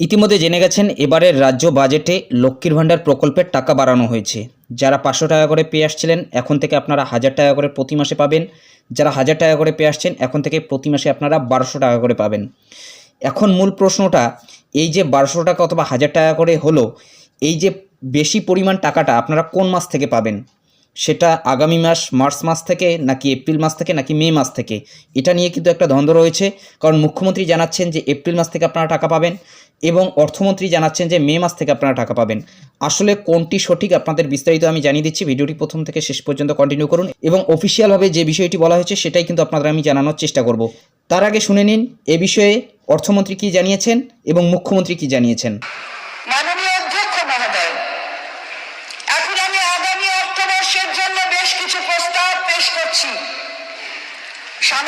ইতিমধ্যে জেনে গেছেন, এবারের রাজ্য বাজেটে লক্ষ্মীর ভাণ্ডার প্রকল্পের টাকা বাড়ানো হয়েছে। যারা পাঁচশো টাকা করে পেয়ে আসছিলেন, এখন থেকে আপনারা হাজার টাকা করে প্রতি মাসে পাবেন। যারা হাজার টাকা করে পেয়ে আসছেন, এখন থেকে প্রতি মাসে আপনারা বারোশো টাকা করে পাবেন। এখন মূল প্রশ্নটা, এই যে বারোশো টাকা অথবা হাজার টাকা করে হলো, এই যে বেশি পরিমাণ টাকাটা আপনারা কোন মাস থেকে পাবেন? সেটা আগামী মাস, মার্চ মাস থেকে নাকি এপ্রিল মাস থেকে নাকি মে মাস থেকে? এটা নিয়ে কিন্তু একটা দ্বন্দ্ব রয়েছে। কারণ মুখ্যমন্ত্রী জানাচ্ছেন যে এপ্রিল মাস থেকে আপনারা টাকা পাবেন এবং অর্থমন্ত্রী জানাচ্ছেন যে মে মাস থেকে আপনারা টাকা পাবেন। আসলে কোনটি সঠিক আপনাদের বিস্তারিত আমি জানিয়ে দিচ্ছি। ভিডিওটি প্রথম থেকে শেষ পর্যন্ত কন্টিনিউ করুন এবং অফিসিয়ালভাবে যে বিষয়টি বলা হয়েছে সেটাই কিন্তু আপনাদের আমি জানানোর চেষ্টা করব। তার আগে শুনে নিন, এ বিষয়ে অর্থমন্ত্রী কি জানিয়েছেন এবং মুখ্যমন্ত্রী কি জানিয়েছেন মাননীয় অধ্যক্ষ মহোদয় এখন আমি আগামী অর্থবর্ষের জন্য বেশ কিছু প্রস্তাব পেশ করছি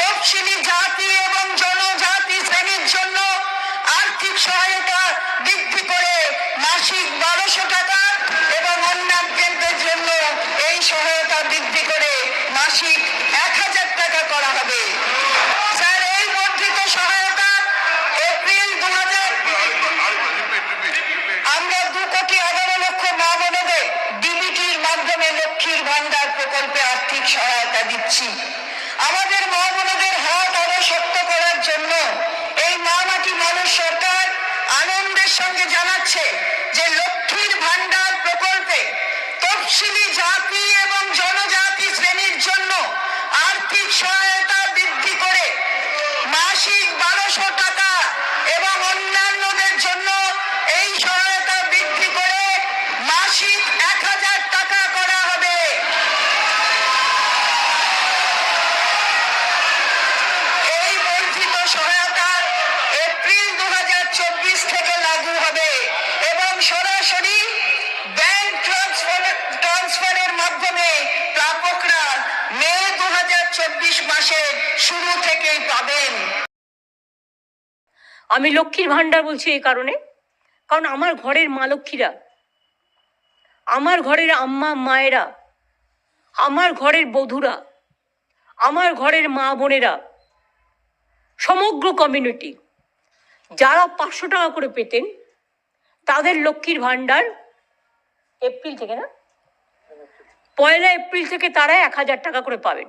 তফসিলি জাতি এবং জনজাতি শ্রেণির জন্য আর্থিক সহায়তা বৃদ্ধি করে মাসিক বারোশো টাকা এবং অন্যান্যদের জন্য এই সহায়তা বৃদ্ধি করে মাসিক এক হাজার টাকা করা হবে। স্যার, এই বর্ধিত সহায়তা এপ্রিল দু হাজার আমরা দু কোটি এগারো লক্ষ মা বোনেদের ডিবিটির মাধ্যমে লক্ষ্মীর ভান্ডার প্রকল্পে আর্থিক সহায়তা দিচ্ছি। আমাদের মা বোনদের হাত আরও শক্ত করার জন্য এই মা মাটি মানুষ সরকার আনন্দের সঙ্গে জানাচ্ছে যে লক্ষ্মীর ভান্ডার প্রকল্পে তফসিলি জাতি এবং জনজাতি শ্রেণির জন্য আর্থিক সহায়তা বৃদ্ধি করে মাসিক বারোশো টাকা এবং অন্যান্যদের জন্য এই সহায়তা বৃদ্ধি করে মাসিক এক হাজার টাকা করা হবে এই বর্ধিত সহায়তা এপ্রিল দু থেকে লাগু হবে এবং সরাসরি ব্যাংক ট্রান্সফার ট্রান্সফারের মাধ্যমে প্রাপকরা মে দু মাসের শুরু থেকেই পাবেন। আমি লক্ষ্মীর ভাণ্ডার বলছি এই কারণে, কারণ আমার ঘরের মা লক্ষ্মীরা, আমার ঘরের আম্মা মায়েরা, আমার ঘরের বধূরা, আমার ঘরের মা বোনেরা, সমগ্র কমিউনিটি যারা পাঁচশো টাকা করে পেতেন, তাদের লক্ষ্মীর ভাণ্ডার এপ্রিল থেকে না? পয়লা এপ্রিল থেকে তারা এক হাজার টাকা করে পাবেন।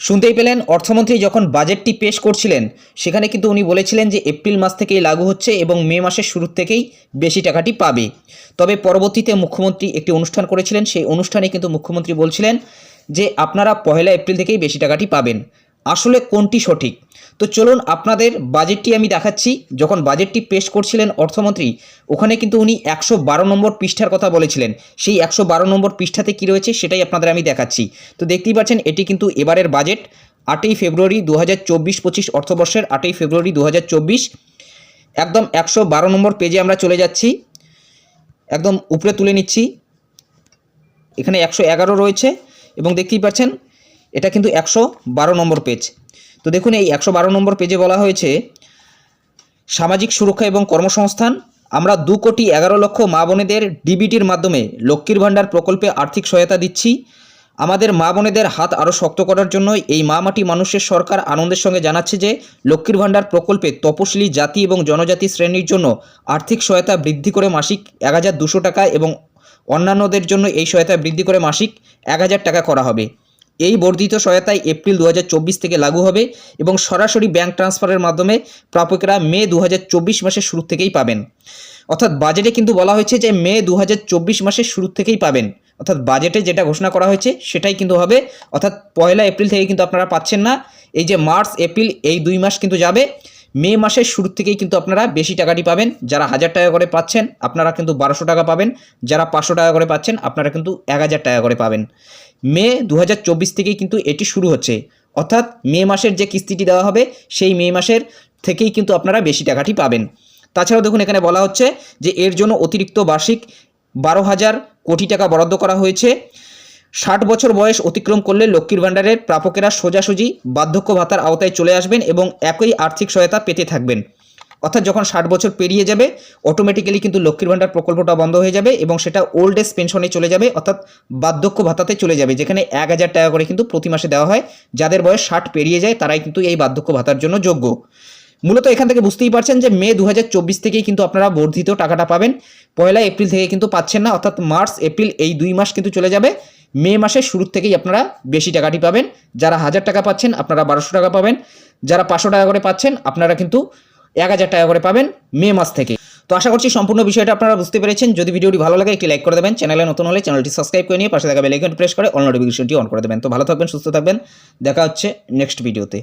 শুনতেই পেলেন, অর্থমন্ত্রী যখন বাজেটটি পেশ করছিলেন, সেখানে কিন্তু উনি বলেছিলেন যে এপ্রিল মাস থেকেই লাগু হচ্ছে এবং মে মাসের শুরুর থেকেই বেশি টাকাটি পাবে। তবে পরবর্তীতে মুখ্যমন্ত্রী একটি অনুষ্ঠান করেছিলেন, সেই অনুষ্ঠানে কিন্তু মুখ্যমন্ত্রী বলছিলেন যে, আপনারা পহেলা এপ্রিল থেকেই বেশি টাকাটি পাবেন। আসলে কোনটি সঠিক? তো চলুন আপনাদের বাজেটটি আমি দেখাচ্ছি। যখন বাজেটটি পেশ করছিলেন অর্থমন্ত্রী, ওখানে কিন্তু উনি একশো বারো নম্বর পৃষ্ঠার কথা বলেছিলেন। সেই একশো বারো নম্বর পৃষ্ঠাতে কী রয়েছে সেটাই আপনাদের আমি দেখাচ্ছি। তো দেখতেই পাচ্ছেন, এটি কিন্তু এবারের বাজেট আটই ফেব্রুয়ারি দু হাজার চব্বিশ পঁচিশ অর্থবর্ষের আটই ফেব্রুয়ারি দু হাজার চব্বিশ। একদম একশো বারো নম্বর পেজে আমরা চলে যাচ্ছি। একদম উপরে তুলে নিচ্ছি। এখানে একশো এগারো রয়েছে এবং দেখতেই পাচ্ছেন, এটা কিন্তু একশো বারো নম্বর পেজ তো দেখুন, এই একশো বারো নম্বর পেজে বলা হয়েছে, সামাজিক সুরক্ষা এবং কর্মসংস্থান, আমরা দু কোটি এগারো লক্ষ মা বোনেদের ডিবিটির মাধ্যমে লক্ষ্মীর ভাণ্ডার প্রকল্পে আর্থিক সহায়তা দিচ্ছি। আমাদের মা বোনেদের হাত আরও শক্ত করার জন্য এই মা মাটি মানুষের সরকার আনন্দের সঙ্গে জানাচ্ছে যে, লক্ষ্মীর ভাণ্ডার প্রকল্পে তপশিলি জাতি এবং জনজাতি শ্রেণির জন্য আর্থিক সহায়তা বৃদ্ধি করে মাসিক এক হাজার দুশো টাকা এবং অন্যান্যদের জন্য এই সহায়তা বৃদ্ধি করে মাসিক এক হাজার টাকা করা হবে। এই বর্ধিত সহায়তায় এপ্রিল দু হাজার চব্বিশ থেকে লাগু হবে এবং সরাসরি ব্যাংক ট্রান্সফারের মাধ্যমে প্রাপকেরা মে দু হাজার চব্বিশ মাসের শুরু থেকেই পাবেন। অর্থাৎ বাজেটে কিন্তু বলা হয়েছে যে মে দু হাজার চব্বিশ মাসের শুরু থেকেই পাবেন। অর্থাৎ বাজেটে যেটা ঘোষণা করা হয়েছে সেটাই কিন্তু হবে। অর্থাৎ পয়লা এপ্রিল থেকে কিন্তু আপনারা পাচ্ছেন না। এই যে মার্চ, এপ্রিল এই দুই মাস কিন্তু যাবে। মে মাসের শুরু থেকেই কিন্তু আপনারা বেশি টাকাটি পাবেন। যারা হাজার টাকা করে পাচ্ছেন, আপনারা কিন্তু বারোশো টাকা পাবেন। যারা পাঁচশো টাকা করে পাচ্ছেন, আপনারা কিন্তু এক হাজার টাকা করে পাবেন। মে দু হাজার চব্বিশ থেকেই কিন্তু এটি শুরু হচ্ছে। অর্থাৎ মে মাসের যে কিস্তিটি দেওয়া হবে, সেই মে মাসের থেকেই কিন্তু আপনারা বেশি টাকাটি পাবেন। তাছাড়াও দেখুন, এখানে বলা হচ্ছে যে এর জন্য অতিরিক্ত বার্ষিক বারো হাজার কোটি টাকা বরাদ্দ করা হয়েছে। ষাট বছর বয়স অতিক্রম করলে লক্ষ্মীর ভাণ্ডারের প্রাপকেরা সোজাসুজি বার্ধক্য ভাতার আওতায় চলে আসবেন এবং একই আর্থিক সহায়তা পেতে থাকবেন। অর্থাৎ যখন ষাট বছর পেরিয়ে যাবে অটোমেটিক্যালি কিন্তু লক্ষ্মীর ভাণ্ডার প্রকল্পটা বন্ধ হয়ে যাবে এবং সেটা ওল্ড এজ পেনশনে চলে যাবে, অর্থাৎ বার্ধক্য ভাতাতে চলে যাবে, যেখানে এক হাজার টাকা করে কিন্তু প্রতি মাসে দেওয়া হয়। যাদের বয়স ষাট পেরিয়ে যায়, তারাই কিন্তু এই বার্ধক্য ভাতার জন্য যোগ্য। মূলত এখান থেকে বুঝতেই পারছেন যে মে দু হাজার চব্বিশ থেকেই কিন্তু আপনারা বর্ধিত টাকাটা পাবেন। পয়লা এপ্রিল থেকে কিন্তু পাচ্ছেন না, অর্থাৎ মার্চ, এপ্রিল এই দুই মাস কিন্তু চলে যাবে। মে মাসের শুরুর থেকেই আপনারা বেশি টাকাটি পাবেন। যারা হাজার টাকা পাচ্ছেন, আপনারা বারোশো টাকা পাবেন। যারা পাঁচশো টাকা করে পাচ্ছেন, আপনারা কিন্তু এক হাজার টাকা করে পাবেন মে মাস থেকে। তো আশা করছি সম্পূর্ণ বিষয়টা আপনারা বুঝতে পেরেছেন। যদি ভিডিওটি ভালো লাগে, একটি লাইক করে দেবেন। চ্যানেলে নতুন হলে চ্যানেলটি সাবস্ক্রাইব করে নিয়ে পাশে থাকা বেলাইকন প্রেস করে অল নোটিফিকেশনটি অন করে দেবেন। তো ভালো থাকবেন, সুস্থ থাকবেন। দেখা হচ্ছে নেক্সট ভিডিওতে